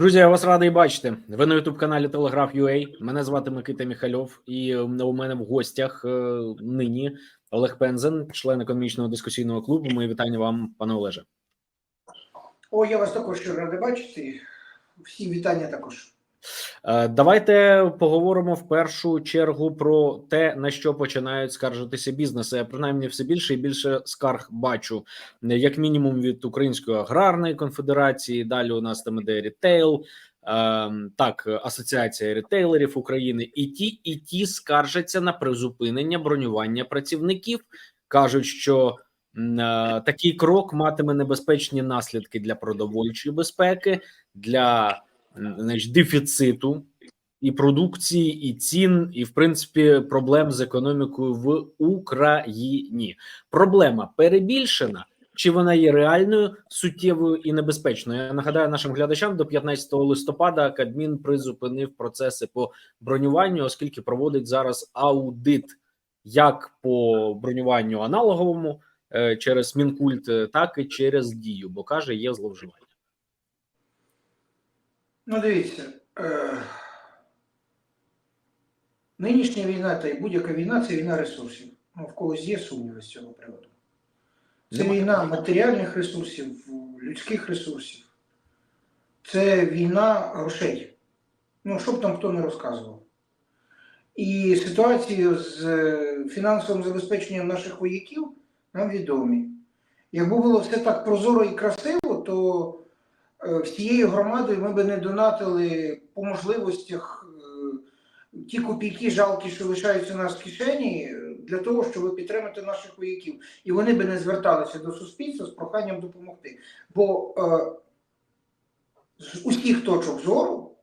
Друзі, я вас радий бачити. Ви на youtube каналі Телеграф UA. Мене звати Микита Міхальов, і у мене в гостях е, нині Олег Пензен, член економічного дискусійного клубу. Мої вітання вам, пане Олеже. О, я вас також радий бачити. Всі вітання також. Е, Давайте поговоримо в першу чергу про те, на що починають скаржитися бізнеси. Я принаймні все більше і більше скарг бачу, е, як мінімум від Української аграрної конфедерації. Далі у нас там іде рітейл, е, так, Асоціація рітейлерів України, і ті, і ті скаржаться на призупинення бронювання працівників. кажуть, що такий крок матиме небезпечні наслідки для продовольчої безпеки. для значить, дефіциту і продукції, і цін, і в принципі проблем з економікою в Україні. Проблема перебільшена. Чи вона є реальною, суттєвою і небезпечною? Я нагадаю нашим глядачам до 15 листопада Кадмін призупинив процеси по бронюванню, оскільки проводить зараз аудит як по бронюванню аналоговому е, через Мінкульт, е, так і через дію, бо каже, є зловживання. Ну, дивіться, е... нинішня війна та й будь-яка війна це війна ресурсів. Ну, в когось є сумніви з цього приводу. Це війна матеріальних ресурсів, людських ресурсів. Це війна грошей. Ну, що б там хто не розказував. І ситуацію з е, фінансовим забезпеченням наших вояків нам відомі. Якби було все так прозоро і красиво, то всією громадою ми би не донатили по можливостях е, ті копійки жалкі, що лишаються у нас в кишені, е, для того, щоб підтримати наших вояків. І вони би не зверталися до суспільства з проханням допомогти. Бо е, з усіх точок зору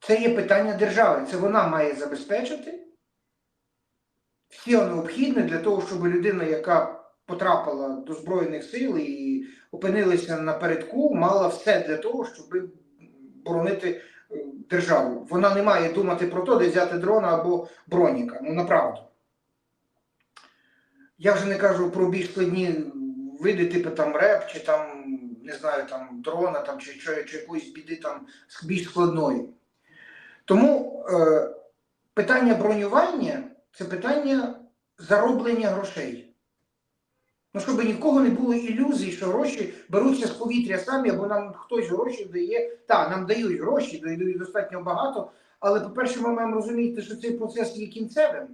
це є питання держави. Це вона має забезпечити все необхідне для того, щоб людина, яка потрапила до Збройних сил і опинилася напередку, мала все для того, щоб боронити е, державу. Вона не має думати про те, де взяти дрона або броніка. Ну направду. Я вже не кажу про більш складні види, типу там реп, чи там, не знаю, там дрона, там, чи, чи, чи якоїсь біди там більш складної. Тому е, питання бронювання це питання зароблення грошей. Ну, щоб нікого не було ілюзій, що гроші беруться з повітря самі, або нам хтось гроші дає. Так, нам дають гроші, дають достатньо багато, але, по-перше, ми маємо розуміти, що цей процес є кінцевим.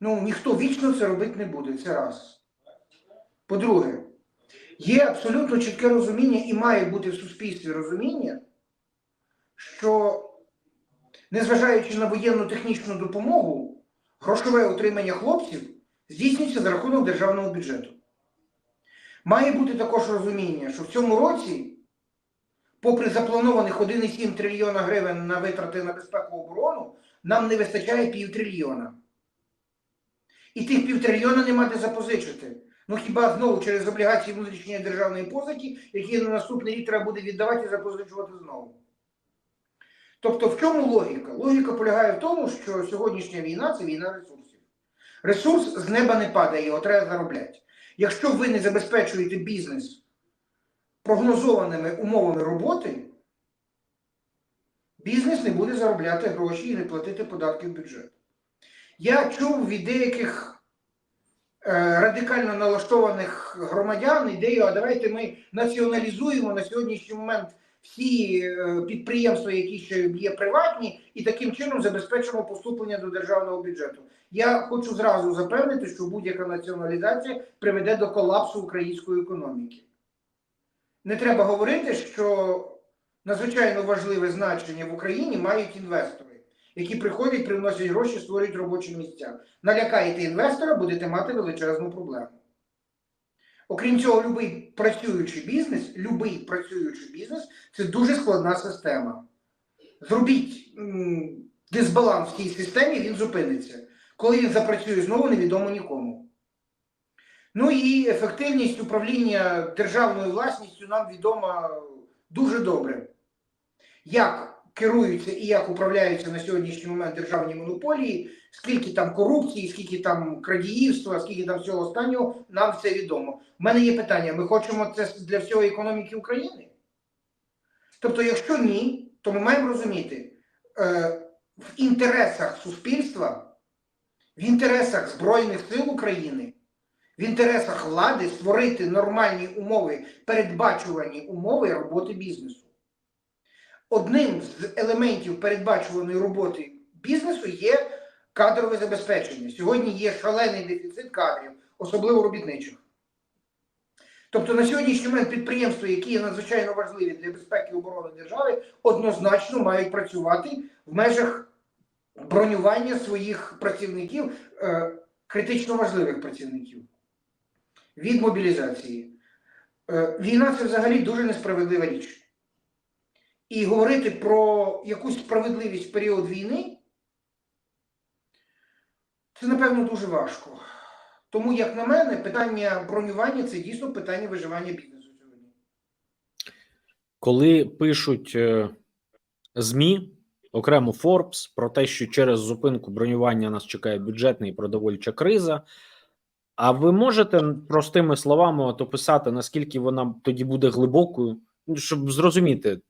Ну, ніхто вічно це робити не буде, це раз. По-друге, є абсолютно чітке розуміння і має бути в суспільстві розуміння, що незважаючи на воєнну технічну допомогу, грошове утримання хлопців здійснюється за рахунок державного бюджету. Має бути також розуміння, що в цьому році, попри запланованих 1,7 трильйона гривень на витрати на безпеку оборону, нам не вистачає півтрильйона. І тих півтрильйона нема де запозичити. Ну хіба знову через облігації внутрішньої державної позики, які на наступний рік треба буде віддавати і запозичувати знову. Тобто в чому логіка? Логіка полягає в тому, що сьогоднішня війна це війна ресурсів. Ресурс з неба не падає, його треба заробляти. Якщо ви не забезпечуєте бізнес прогнозованими умовами роботи, бізнес не буде заробляти гроші і не платити податки в бюджет. Я чув від деяких е, радикально налаштованих громадян ідею, а давайте ми націоналізуємо на сьогоднішній момент всі е, підприємства, які ще є приватні, і таким чином забезпечимо поступлення до державного бюджету. Я хочу зразу запевнити, що будь-яка націоналізація приведе до колапсу української економіки. Не треба говорити, що надзвичайно важливе значення в Україні мають інвестори, які приходять, приносять гроші, створюють робочі місця. Налякаєте інвестора, будете мати величезну проблему. Окрім цього, будь-який працюючий бізнес, любий працюючий бізнес це дуже складна система. Зробіть дисбаланс в цій системі, він зупиниться. Коли він запрацює знову, невідомо нікому. Ну і ефективність управління державною власністю нам відома дуже добре. Як керуються і як управляються на сьогоднішній момент державні монополії, скільки там корупції, скільки там крадіївства, скільки там всього останнього, нам все відомо. У мене є питання: ми хочемо це для всього економіки України? Тобто, якщо ні, то ми маємо розуміти, е, в інтересах суспільства, в інтересах Збройних сил України, в інтересах влади створити нормальні умови, передбачувані умови роботи бізнесу. Одним з елементів передбачуваної роботи бізнесу є кадрове забезпечення. Сьогодні є шалений дефіцит кадрів, особливо робітничих. Тобто на сьогоднішній момент підприємства, які є надзвичайно важливі для безпеки і оборони держави, однозначно мають працювати в межах бронювання своїх працівників, е, критично важливих працівників від мобілізації. Е, Війна це взагалі дуже несправедлива річ. І говорити про якусь справедливість в період війни це, напевно, дуже важко. Тому, як на мене, питання бронювання це дійсно питання виживання бізнесу. Коли пишуть е, ЗМІ, окремо Forbes, про те, що через зупинку бронювання нас чекає бюджетна і продовольча криза. А ви можете простими словами от описати, наскільки вона тоді буде глибокою, Ну, щоб зрозуміти,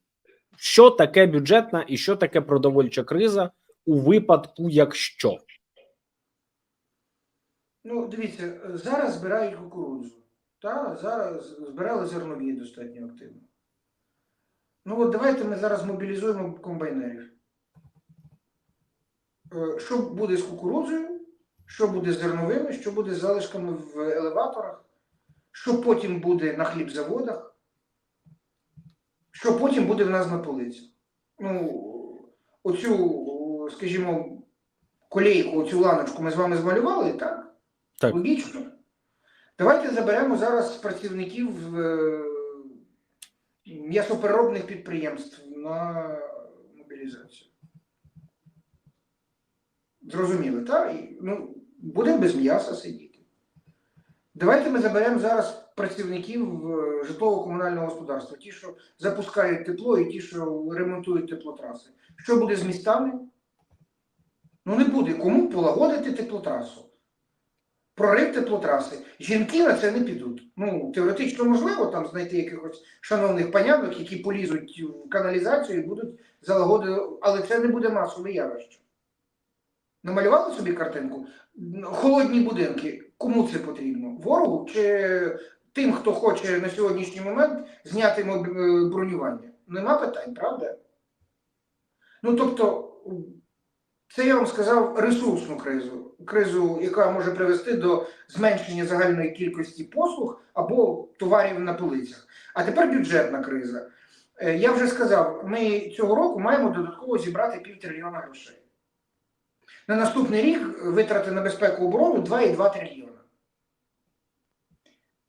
що таке бюджетна і що таке продовольча криза у випадку, якщо Ну, дивіться, зараз збирають кукурудзу. Та? Зараз збирали зернові достатньо активно. Ну от давайте ми зараз мобілізуємо комбайнерів. Е, Що буде з кукурудзою, що буде з зерновими, що буде з залишками в елеваторах, що потім буде на хлібзаводах, що потім буде в нас на полиці. Ну, оцю, скажімо, колейку, оцю ланочку ми з вами змалювали, так? Так. Логічно. Давайте заберемо зараз працівників е, м'ясопереробних підприємств на мобілізацію. Зрозуміли, так? Ну, будемо без м'яса сидіти. Давайте ми заберемо зараз працівників е, житлово-комунального господарства, ті, що запускають тепло, і ті, що ремонтують теплотраси. Що буде з містами? Ну не буде. Кому полагодити теплотрасу? Прорив теплотраси. Жінки на це не підуть. Ну, теоретично можливо там знайти якихось шановних панянок, які полізуть в каналізацію і будуть залагодити, але це не буде масове явище. Намалювали собі картинку? Холодні будинки. Кому це потрібно? Ворогу чи тим, хто хоче на сьогоднішній момент зняти е, бронювання? Нема питань, правда? Ну тобто, це я вам сказав ресурсну кризу, кризу, яка може привести до зменшення загальної кількості послуг або товарів на полицях. А тепер бюджетна криза. Е, Я вже сказав, ми цього року маємо додатково зібрати півтрильйона грошей. На наступний рік витрати на безпеку оборону 2,2 трильйона.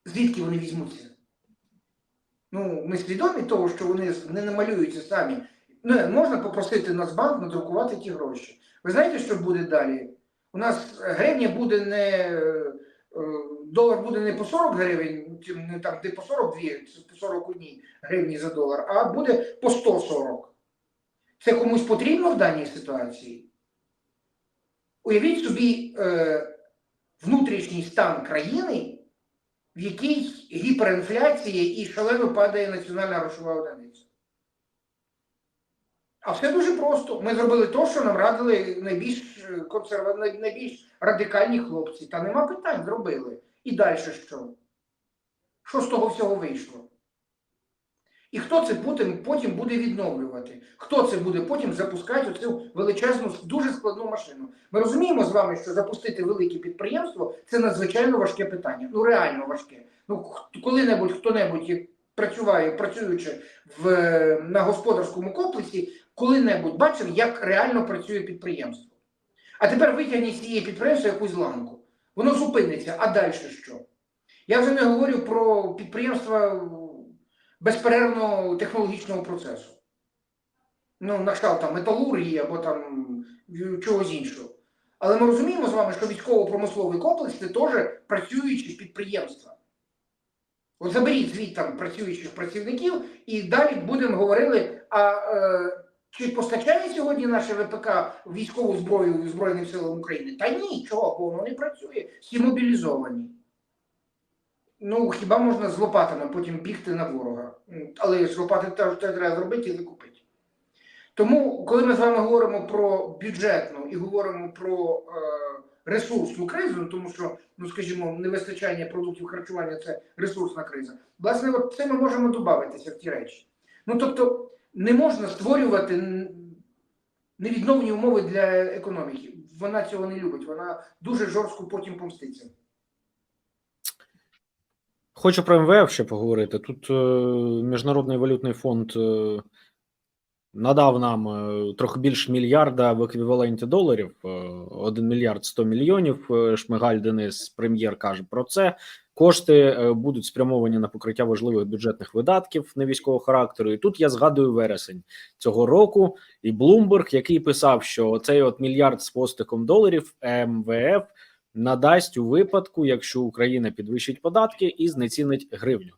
Звідки вони візьмуться? Ну, ми свідомі того, що вони не намалюються самі. Ну, можна попросити Нацбанк надрукувати ті гроші. Ви знаєте, що буде далі? У нас гривня буде не. е, Долар буде не по 40 гривень, не там де по 42, чи по 41 гривні за долар, а буде по 140. Це комусь потрібно в даній ситуації? Уявіть собі е, внутрішній стан країни, в якій гіперінфляція і шалено падає національна грошова одиниця. А все дуже просто. Ми зробили те, що нам радили найбільш консерва... найбільш радикальні хлопці. Та нема питань, зробили. І далі що? Що з того всього вийшло? І хто це потім, потім буде відновлювати? Хто це буде потім запускати оцю величезну, дуже складну машину? Ми розуміємо з вами, що запустити велике підприємство це надзвичайно важке питання. Ну реально важке. Ну коли-небудь хто-небудь працює, працюючи в, на господарському комплексі, коли-небудь бачив, як реально працює підприємство. А тепер витягніть з цієї підприємства якусь ламку. Воно зупиниться, а далі що? Я вже не говорю про підприємства безперервного технологічного процесу. Ну, на там металургії або там чогось іншого. Але ми розуміємо з вами, що військово-промисловий комплекс це теж працюючі підприємства. От заберіть звідти там працюючих працівників і далі будемо говорити, а е, чи постачає сьогодні наше ВПК військову зброю Збройним силам України? Та ні, чого, бо воно не працює. Всі мобілізовані. Ну, хіба можна з лопатами потім бігти на ворога. Але ж лопати теж треба зробити і закупити. Тому, коли ми з вами говоримо про бюджетну і говоримо про е, ресурсну кризу, тому що, ну скажімо, невистачання продуктів харчування це ресурсна криза. Власне, от це ми можемо додатися в ті речі. Ну тобто, не можна створювати невідновні умови для економіки. Вона цього не любить, вона дуже жорстко потім помститься. Хочу про МВФ ще поговорити. Тут е, Міжнародний валютний фонд е, надав нам е, трохи більше мільярда в еквіваленті доларів, е, 1 мільярд 100 мільйонів. Е, Шмигаль Денис, прем'єр, каже про це. Кошти е, будуть спрямовані на покриття важливих бюджетних видатків невійськового характеру. І тут я згадую вересень цього року і Блумберг, який писав, що цей от мільярд з постиком доларів МВФ надасть у випадку, якщо Україна підвищить податки і знецінить гривню.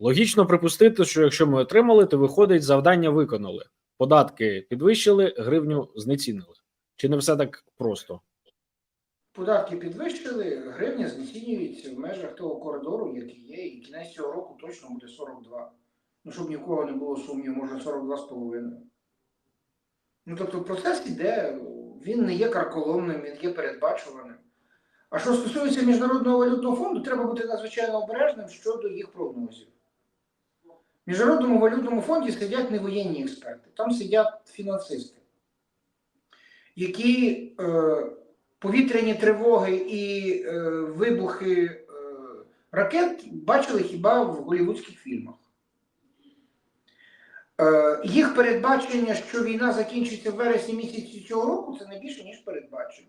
Логічно припустити, що якщо ми отримали, то виходить, завдання виконали. Податки підвищили, гривню знецінили. Чи не все так просто? Податки підвищили, гривня знецінюється в межах того коридору, який є, і кінець цього року точно буде 42. Ну, щоб ні в кого не було сумніву, може 42,5. Ну, тобто процес іде, він не є карколомним, він є передбачуваним. А що стосується Міжнародного валютного фонду, треба бути надзвичайно обережним щодо їх прогнозів. В Міжнародному валютному фонді сидять не воєнні експерти, там сидять фінансисти, які е, повітряні тривоги і е, вибухи е, ракет бачили хіба в голівудських фільмах. Е, їх передбачення, що війна закінчиться в вересні місяці цього року, це не більше, ніж передбачення.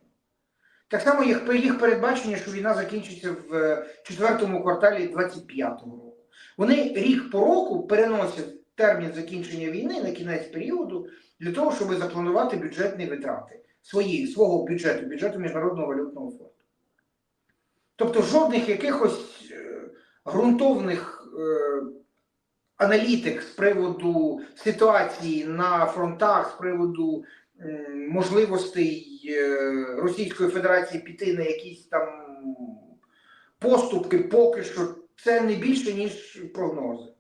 Так само, як їх передбачення, що війна закінчиться в е, четвертому кварталі 25-го року. Вони рік по року переносять термін закінчення війни на кінець періоду для того, щоб запланувати бюджетні витрати свої, свого бюджету, бюджету Міжнародного валютного фонду. Тобто жодних якихось е, ґрунтовних е, аналітик з приводу ситуації на фронтах, з приводу можливостей е, Російської Федерації піти на якісь там поступки поки що це не більше, ніж прогнози.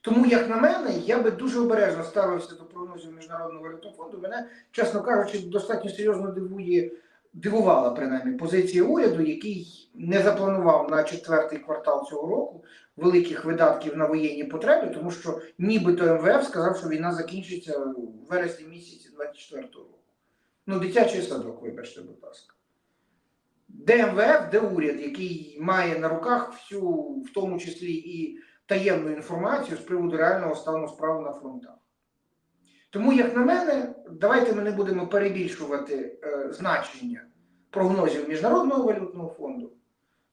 Тому, як на мене, я би дуже обережно ставився до прогнозів Міжнародного валютного фонду. Мене, чесно кажучи, достатньо серйозно дивує, дивувала принаймні позиція уряду, який не запланував на четвертий квартал цього року великих видатків на воєнні потреби, тому що нібито МВФ сказав, що війна закінчиться в вересні місяці 24-го року. Ну, дитячий садок, вибачте, будь ласка. Де МВФ, де уряд, який має на руках всю, в тому числі і таємну інформацію з приводу реального стану справ на фронтах. Тому, як на мене, давайте ми не будемо перебільшувати е, значення прогнозів Міжнародного валютного фонду.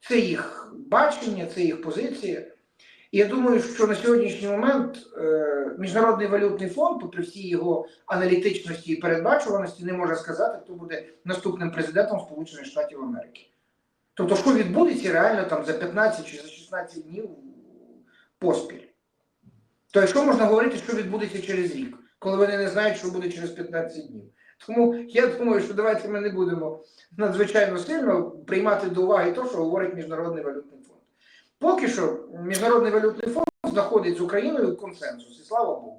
Це їх бачення, це їх позиція. І я думаю, що на сьогоднішній момент е, Міжнародний валютний фонд, попри всі його аналітичності і передбачуваності, не може сказати, хто буде наступним президентом Сполучених Штатів Америки. Тобто, що відбудеться реально там за 15 чи за 16 днів поспіль. То що можна говорити, що відбудеться через рік, коли вони не знають, що буде через 15 днів. Тому я думаю, що давайте ми не будемо надзвичайно сильно приймати до уваги те, що говорить Міжнародний валютний. Поки що Міжнародний валютний фонд знаходить з Україною консенсус, і слава Богу.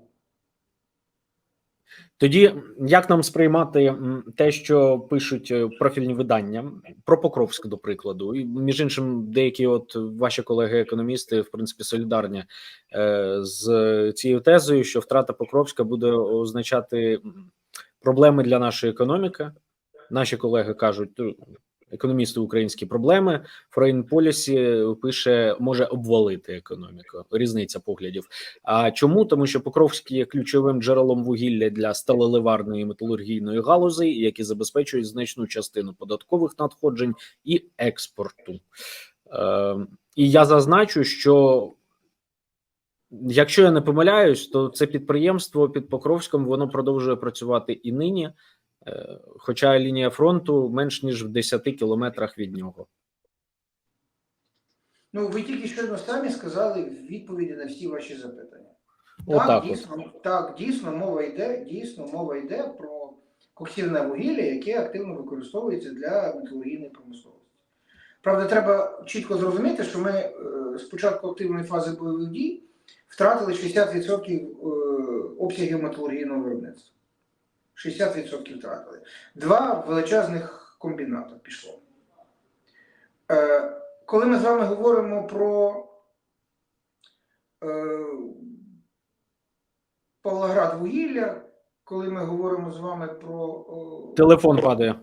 Тоді як нам сприймати те, що пишуть е, профільні видання про Покровськ, до прикладу, і між іншим, деякі от ваші колеги-економісти, в принципі, солідарні е, з цією тезою, що втрата Покровська буде означати проблеми для нашої економіки. Наші колеги кажуть, економісти українські проблеми. Foreign Policy пише, може обвалити економіку. Різниця поглядів. А чому? Тому що Покровськ є ключовим джерелом вугілля для сталеливарної металургійної галузей, які забезпечують значну частину податкових надходжень і експорту. Е, і я зазначу, що якщо я не помиляюсь, то це підприємство під Покровськом воно продовжує працювати і нині, хоча лінія фронту менш ніж в 10 кілометрах від нього. Ну, ви тільки щойно самі сказали відповіді на всі ваші запитання. Отак так, от. дійсно, так, дійсно, мова йде, дійсно, мова йде про коксівне вугілля, яке активно використовується для металургійної промисловості. Правда, треба чітко зрозуміти, що ми е, з початку активної фази бойових дій втратили 60% е, обсягів металургійного виробництва. 60% втратили. Два величезних комбіната пішло. Е, Коли ми з вами говоримо про е, Павлоград вугілля, коли ми говоримо з вами про. о, Телефон падає.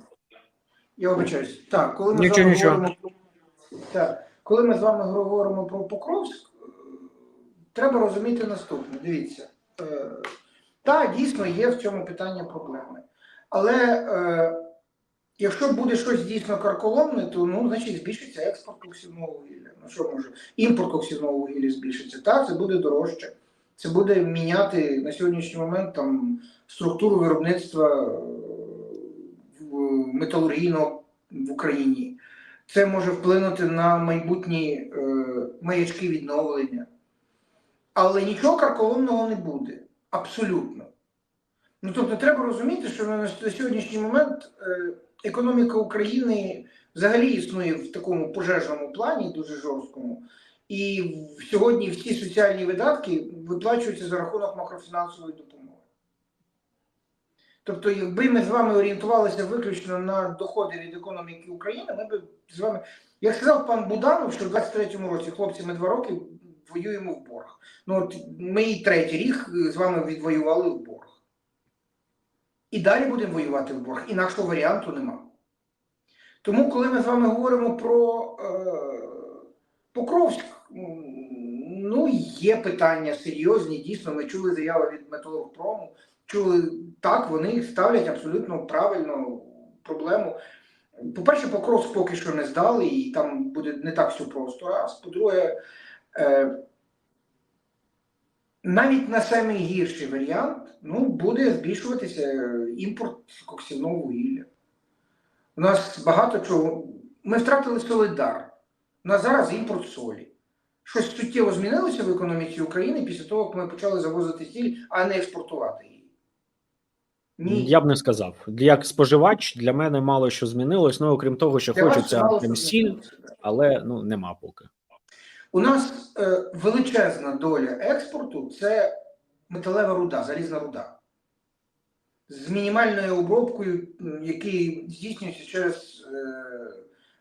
я вибачаюсь. Так, коли ми Нічого, з вами нічого. говоримо про так, коли ми з вами говоримо про Покровськ, е, треба розуміти наступне. Дивіться, е, так, дійсно є в цьому питанні проблеми. Але е, якщо буде щось дійсно карколомне, то ну, значить збільшиться експорт коксівного вугілля. Ну що може? Імпорт коксівного вугілля збільшиться. Так, це буде дорожче. Це буде міняти на сьогоднішній момент там структуру виробництва е, металургійного в Україні. Це може вплинути на майбутні е, маячки відновлення. Але нічого карколомного не буде. Абсолютно. Ну тобто, треба розуміти, що на, сьогоднішній момент е, економіка України взагалі існує в такому пожежному плані, дуже жорсткому. І сьогодні всі соціальні видатки виплачуються за рахунок макрофінансової допомоги. Тобто, якби ми з вами орієнтувалися виключно на доходи від економіки України, ми б з вами. Як сказав пан Буданов, що в 23-му році хлопці ми два роки воюємо в борг. Ну от ми і третій рік е, з вами відвоювали в борг. І далі будемо воювати в борг. Інакшого варіанту нема. Тому, коли ми з вами говоримо про е, Покровськ, ну є питання серйозні. Дійсно, ми чули заяви від Металургпрому. Чули так, вони ставлять абсолютно правильно проблему. По-перше, Покровськ поки що не здали, і там буде не так все просто. А по-друге, навіть на самий гірший варіант ну, буде збільшуватися е, імпорт коксівного вугілля. У нас багато чого. Ми втратили солидар. У нас зараз імпорт солі. Щось суттєво змінилося в економіці України після того, як ми почали завозити сіль, а не експортувати її. Ні. Я б не сказав. Як споживач для мене мало що змінилось. Ну окрім того, що Для хочеться прям сіль, але ну нема поки. У нас е, величезна доля експорту це металева руда, залізна руда. З мінімальною обробкою, який здійснюється через е,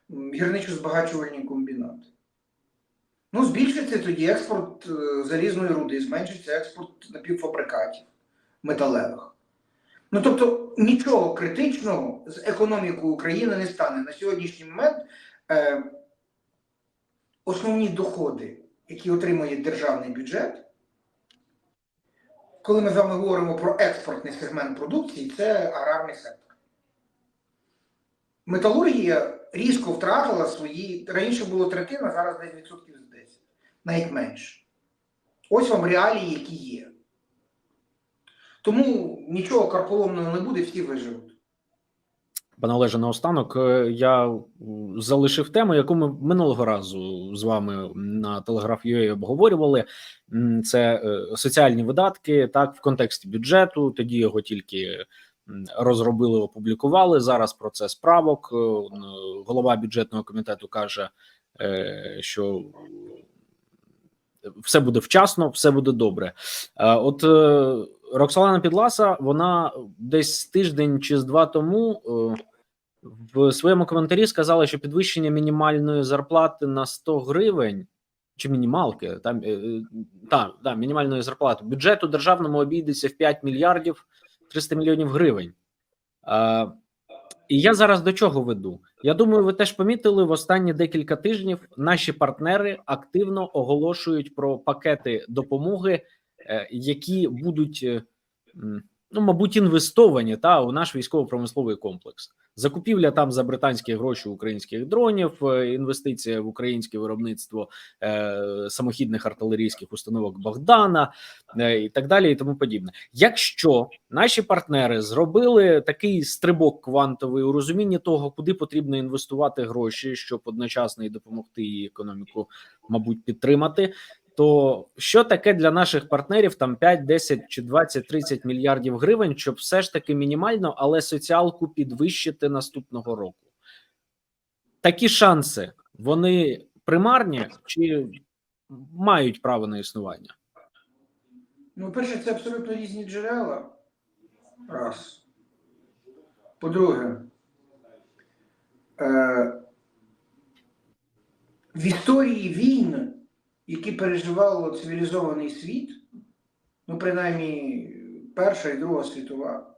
гірничо-збагачувальні комбінати. Ну, збільшиться тоді експорт е, залізної руди, зменшиться експорт напівфабрикатів металевих. Ну тобто нічого критичного з економікою України не стане. На сьогоднішній момент е, основні доходи, які отримує державний бюджет, коли ми з вами говоримо про експортний сегмент продукції, це аграрний сектор. Металургія різко втратила свої. Раніше було третина, зараз десь відсотків з 10, навіть менше. Ось вам реалії, які є. Тому нічого карколомного не буде, всі виживуть. Пане Олеже, наостанок е, я залишив тему, яку ми минулого разу з вами на Telegraph.ua обговорювали. Це е, соціальні видатки, так в контексті бюджету. Тоді його тільки розробили, опублікували. Зараз процес правок. Е, Голова бюджетного комітету каже, що все буде вчасно, все буде добре. От Роксолана Підласа, вона десь тиждень чи з два тому е, в своєму коментарі сказала, що підвищення мінімальної зарплати на 100 гривень чи мінімалки, там е, е, та, та, мінімальної зарплати бюджету державному обійдеться в 5 мільярдів 300 мільйонів гривень. І я зараз до чого веду? Я думаю, ви теж помітили в останні декілька тижнів наші партнери активно оголошують про пакети допомоги, які будуть, е, ну мабуть, інвестовані та у наш військово-промисловий комплекс. Закупівля там за британські гроші українських дронів, е, інвестиція в українське виробництво е, самохідних артилерійських установок Богдана е, і так далі, і тому подібне. Якщо наші партнери зробили такий стрибок квантовий у розумінні того, куди потрібно інвестувати гроші, щоб одночасно і допомогти її економіку, мабуть, підтримати. То що таке для наших партнерів там 5, 10 чи 20, 30 мільярдів гривень, щоб все ж таки мінімально, але соціалку підвищити наступного року? Такі шанси вони примарні чи мають право на існування? Ну, перше, це абсолютно різні джерела. Раз. По-друге, е, в історії війн, які переживало цивілізований світ, ну, принаймні, Перша і Друга світова,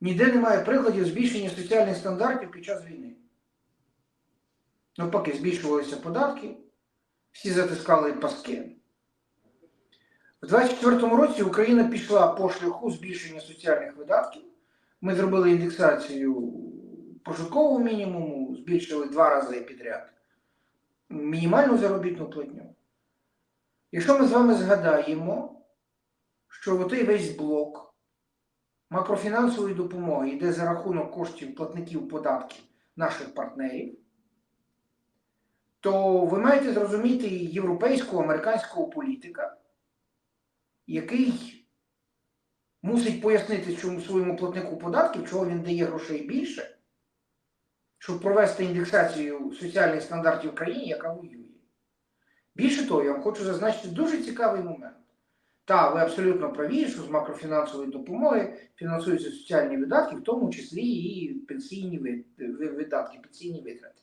ніде немає прикладів збільшення соціальних стандартів під час війни. Навпаки, збільшувалися податки, всі затискали паски. У 2024 році Україна пішла по шляху збільшення соціальних видатків. Ми зробили індексацію прожиткового мінімуму, збільшили два рази підряд мінімальну заробітну платню. Якщо ми з вами згадаємо, що отей весь блок макрофінансової допомоги йде за рахунок коштів платників податків наших партнерів, то ви маєте зрозуміти європейського американського політика, який мусить пояснити чому своєму платнику податків, чого він дає грошей більше, щоб провести індексацію соціальних стандартів в яка воює. Більше того, я вам хочу зазначити дуже цікавий момент. Так, ви абсолютно праві, що з макрофінансової допомоги фінансуються соціальні видатки, в тому числі і пенсійні ви- ви- видатки, пенсійні витрати.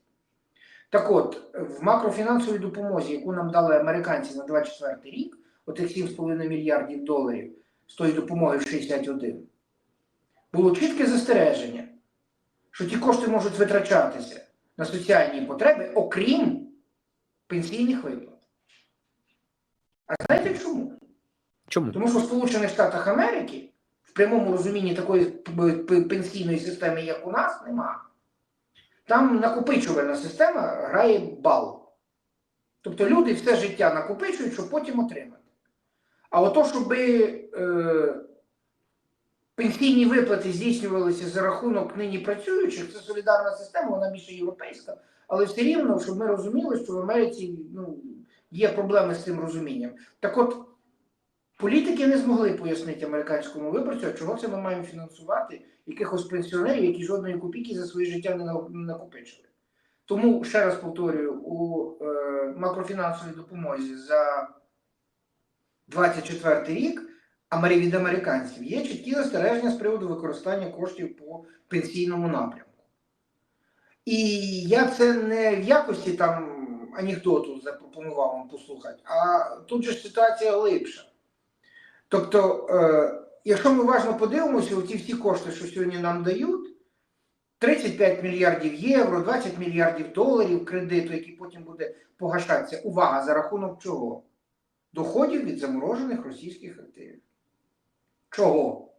Так от, в макрофінансовій допомозі, яку нам дали американці на 24 рік, отих 7,5 мільярдів доларів з тої допомоги в 61, було чітке застереження, що ті кошти можуть витрачатися на соціальні потреби, окрім пенсійних виплат. А знаєте чому? Чому? Тому що в Сполучених Штатах Америки в прямому розумінні такої пенсійної системи, як у нас, нема. Там накопичувальна система грає бал. Тобто люди все життя накопичують, щоб потім отримати. А ото, щоб е, пенсійні виплати здійснювалися за рахунок нині працюючих, це солідарна система, вона більше європейська, але все рівно, щоб ми розуміли, що в Америці ну, є проблеми з цим розумінням. Так от, політики не змогли пояснити американському виборцю, чого це ми маємо фінансувати якихось пенсіонерів, які жодної копійки за своє життя не накопичили. Тому, ще раз повторюю, у е, макрофінансовій допомозі за 24 рік від американців є чіткі застереження з приводу використання коштів по пенсійному напрямку. І я це не в якості там анекдоту запропонував вам послухати, а тут же ситуація глибша. Тобто, е, якщо ми уважно подивимося, ті всі кошти, що сьогодні нам дають, 35 мільярдів євро, 20 мільярдів доларів кредиту, який потім буде погашатися. Увага, за рахунок чого? Доходів від заморожених російських активів. Чого?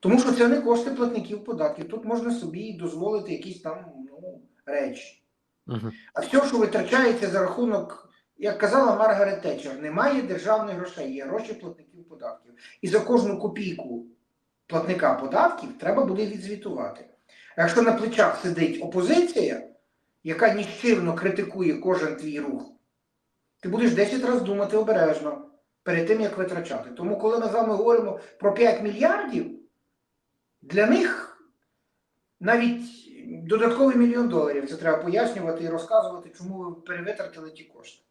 Тому що це не кошти платників податків. Тут можна собі дозволити якісь там ну, речі. Угу. А все, що витрачається за рахунок, як казала Маргарет Тетчер, немає державних грошей, є гроші платників податків. І за кожну копійку платника податків треба буде відзвітувати. А якщо на плечах сидить опозиція, яка ніщирно критикує кожен твій рух, ти будеш 10 разів думати обережно перед тим, як витрачати. Тому, коли ми з вами говоримо про 5 мільярдів, для них навіть додатковий мільйон доларів це треба пояснювати і розказувати, чому ви перевитратили ті кошти.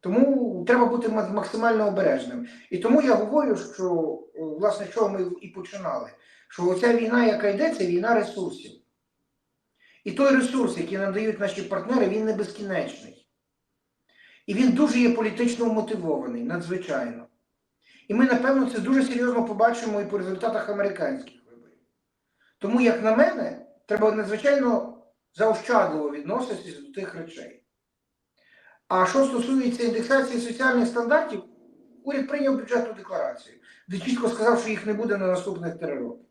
Тому треба бути максимально обережним. І тому я говорю, що власне, що ми і починали, що оця війна, яка йде, це війна ресурсів. І той ресурс, який нам дають наші партнери, він не безкінечний. І він дуже є політично мотивований, надзвичайно. І ми, напевно, це дуже серйозно побачимо і по результатах американських виборів. Тому, як на мене, треба надзвичайно заощадливо відноситися до тих речей. А що стосується індексації соціальних стандартів, уряд прийняв бюджетну декларацію, де чітко сказав, що їх не буде на наступних три роки.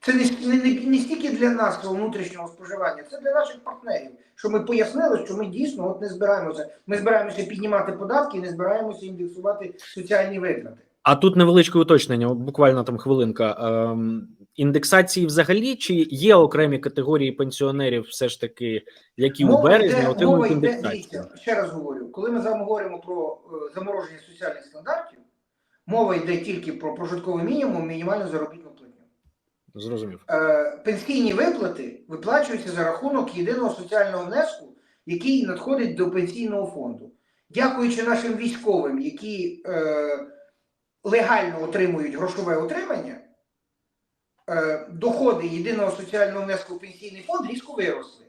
Це не, не, не, не стільки для нас, внутрішнього споживання, це для наших партнерів, що ми пояснили, що ми дійсно от не збираємося. Ми збираємося піднімати податки і не збираємося індексувати соціальні витрати. А тут невеличке уточнення, буквально там хвилинка. Ем, індексації взагалі, чи є окремі категорії пенсіонерів, все ж таки, які у березні отримують індексацію? ще раз говорю, коли ми говоримо про е, замороження соціальних стандартів, мова йде тільки про прожитковий мінімум, мінімальну заробітну. Зрозумів. Е, пенсійні виплати виплачуються за рахунок єдиного соціального внеску, який надходить до пенсійного фонду. Дякуючи нашим військовим, які е, легально отримують грошове утримання, е, доходи єдиного соціального внеску в пенсійний фонд різко виросли.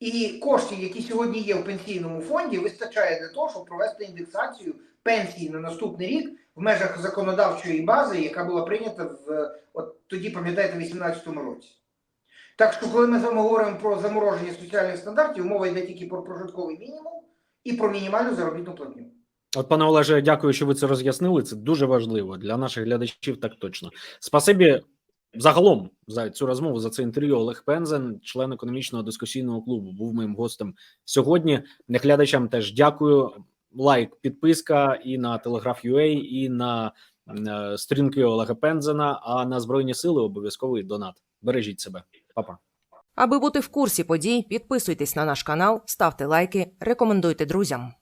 І коштів, які сьогодні є в пенсійному фонді, вистачає для того, щоб провести індексацію пенсії на наступний рік в межах законодавчої бази, яка була прийнята в от тоді, пам'ятаєте, в 2018 році. Так що, коли ми з вами говоримо про замороження соціальних стандартів, мова йде тільки про прожитковий мінімум і про мінімальну заробітну платню. От, пане Олеже, дякую, що ви це роз'яснили. Це дуже важливо для наших глядачів. Так точно. Спасибі загалом за цю розмову за це інтерв'ю. Олег Пензен, член економічного дискусійного клубу, був моїм гостем сьогодні. Глядачам теж дякую. Лайк, підписка і на Телеграф.ua, і на е, сторінки Олега Пензена. А на збройні сили обов'язковий донат. Бережіть себе, Па-па. Аби бути в курсі подій, підписуйтесь на наш канал, ставте лайки, рекомендуйте друзям.